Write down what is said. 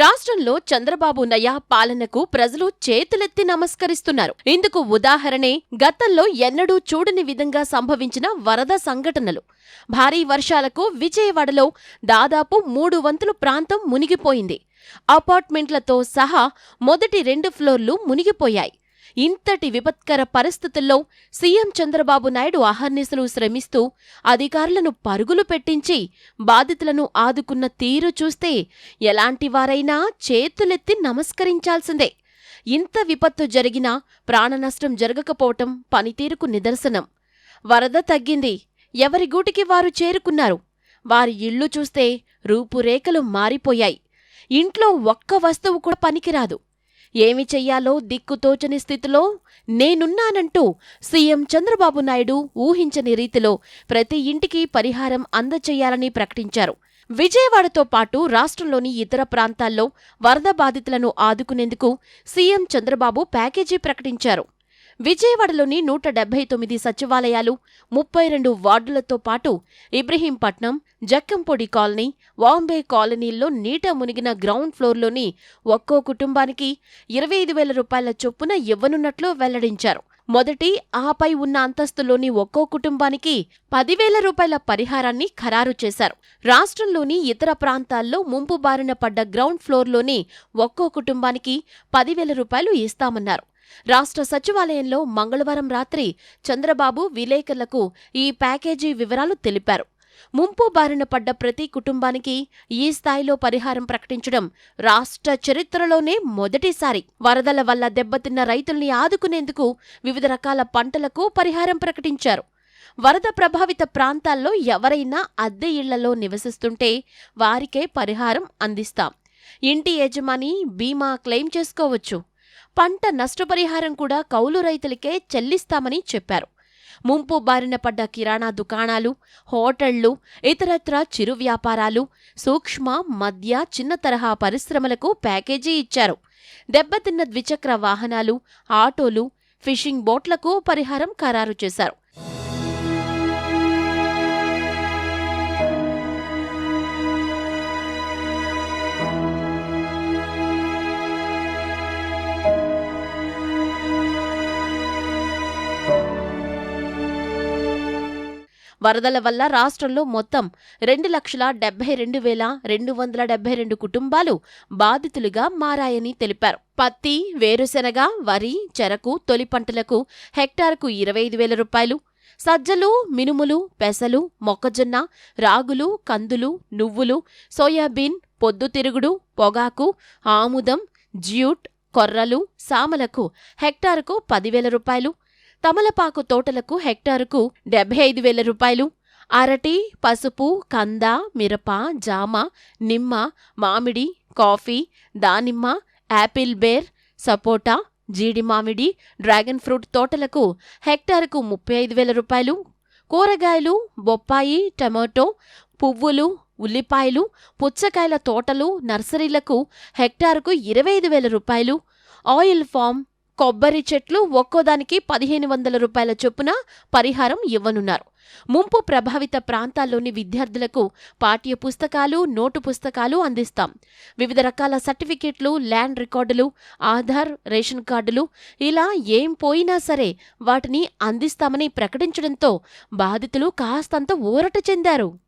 రాష్ట్రంలో చంద్రబాబు నయా పాలనకు ప్రజలు చేతులెత్తి నమస్కరిస్తున్నారు. ఇందుకు ఉదాహరణే గతంలో ఎన్నడూ చూడని విధంగా సంభవించిన వరద సంఘటనలు. భారీ వర్షాలకు విజయవాడలో దాదాపు మూడు వంతులు ప్రాంతం మునిగిపోయింది. అపార్ట్మెంట్లతో సహా మొదటి రెండు ఫ్లోర్లు మునిగిపోయాయి. ఇంతటి విపత్కర పరిస్థితుల్లో సీఎం చంద్రబాబు నాయుడు అహర్నిశలు శ్రమిస్తూ అధికారులను పరుగులు పెట్టించి బాధితులను ఆదుకున్న తీరు చూస్తే ఎలాంటి వారైనా చేతులెత్తి నమస్కరించాల్సిందే. ఇంత విపత్తు జరిగినా ప్రాణనష్టం జరగకపోవటం పనితీరుకు నిదర్శనం. వరద తగ్గింది. ఎవరి గూటికి వారు చేరుకున్నారు? వారి ఇళ్ళు చూస్తే రూపురేఖలు మారిపోయాయి. ఇంట్లో ఒక్క వస్తువు కూడా పనికిరాదు. ఏమి చెయ్యాలో దిక్కుతోచని స్థితిలో నేనున్నానంటూ సీఎం చంద్రబాబు నాయుడు ఊహించని రీతిలో ప్రతి ఇంటికి పరిహారం అందచేయాలని ప్రకటించారు. విజయవాడతో పాటు రాష్ట్రంలోని ఇతర ప్రాంతాల్లో వరద బాధితులను ఆదుకునేందుకు సీఎం చంద్రబాబు ప్యాకేజీ ప్రకటించారు. విజయవాడలోని నూట డెబ్బై తొమ్మిది సచివాలయాలు ముప్పై రెండు వార్డులతో పాటు ఇబ్రహీంపట్నం జక్కంపొడి కాలనీ వాంబే కాలనీల్లో నీట మునిగిన గ్రౌండ్ ఫ్లోర్లోని ఒక్కో కుటుంబానికి ఇరవై ఐదు వేల రూపాయల చొప్పున ఇవ్వనున్నట్లు వెల్లడించారు. మొదటి ఆపై ఉన్న అంతస్తులోని ఒక్కో కుటుంబానికి పదివేల రూపాయల పరిహారాన్ని ఖరారు చేశారు. రాష్ట్రంలోని ఇతర ప్రాంతాల్లో ముంపు బారిన పడ్డ గ్రౌండ్ ఫ్లోర్లోని ఒక్కో కుటుంబానికి పదివేల రూపాయలు ఇస్తామన్నారు. రాష్ట్ర సచివాలయంలో మంగళవారం రాత్రి చంద్రబాబు విలేకరులకు ఈ ప్యాకేజీ వివరాలు తెలిపారు. ముంపు బారిన పడ్డ ప్రతి కుటుంబానికి ఈ స్థాయిలో పరిహారం ప్రకటించడం రాష్ట్ర చరిత్రలోనే మొదటిసారి. వరదల వల్ల దెబ్బతిన్న రైతుల్ని ఆదుకునేందుకు వివిధ రకాల పంటలకు పరిహారం ప్రకటించారు. వరద ప్రభావిత ప్రాంతాల్లో ఎవరైనా అద్దె ఇళ్ళలో నివసిస్తుంటే వారికే పరిహారం అందిస్తాం. ఇంటి యజమాని బీమా క్లెయిమ్ చేసుకోవచ్చు. పంట నష్టపరిహారం కూడా కౌలు రైతులకే చెల్లిస్తామని చెప్పారు. ముంపు బారిన పడ్డ కిరాణా దుకాణాలు హోటళ్ళు ఇతరత్ర చిరు వ్యాపారాలు సూక్ష్మ మధ్య చిన్న తరహా పరిశ్రమలకు ప్యాకేజీ ఇచ్చారు. దెబ్బతిన్న ద్విచక్ర వాహనాలు ఆటోలు ఫిషింగ్ బోట్లకు పరిహారం ఖరారు చేశారు. వరదల వల్ల రాష్ట్రంలో మొత్తం రెండు లక్షల డెబ్బై రెండు వేల రెండు వందల డెబ్బై రెండు కుటుంబాలు బాధితులుగా మారాయని తెలిపారు. పత్తి వేరుశెనగ వరి చెరకు తొలి పంటలకు హెక్టార్కు ఇరవై ఐదు వేల రూపాయలు. సజ్జలు మినుములు పెసలు మొక్కజొన్న రాగులు కందులు నువ్వులు సోయాబీన్ పొద్దుతిరుగుడు పొగాకు ఆముదం జ్యూట్ కొర్రలు సామలకు హెక్టారుకు పదివేల రూపాయలు. తమలపాకు తోటలకు హెక్టారుకు డెబ్బై ఐదు వేల రూపాయలు. అరటి పసుపు కంద మిరప జామ నిమ్మ మామిడి కాఫీ దానిమ్మ యాపిల్ బేర్ సపోటా జీడి మామిడి డ్రాగన్ ఫ్రూట్ తోటలకు హెక్టారుకు ముప్పై ఐదు వేల రూపాయలు. కూరగాయలు బొప్పాయి టమాటో పువ్వులు ఉల్లిపాయలు పుచ్చకాయల తోటలు నర్సరీలకు హెక్టారుకు ఇరవై ఐదు వేల రూపాయలు. ఆయిల్ ఫామ్ కొబ్బరి చెట్లు ఒక్కోదానికి పదిహేను వందల రూపాయల చొప్పున పరిహారం ఇవ్వనున్నారు. ముంపు ప్రభావిత ప్రాంతాల్లోని విద్యార్థులకు పాఠ్య పుస్తకాలు నోటు పుస్తకాలు అందిస్తాం. వివిధ రకాల సర్టిఫికెట్లు ల్యాండ్ రికార్డులు ఆధార్ రేషన్ కార్డులు ఇలా ఏం పోయినా సరే వాటిని అందిస్తామని ప్రకటించడంతో బాధితులు కాస్తంత ఊరట చెందారు.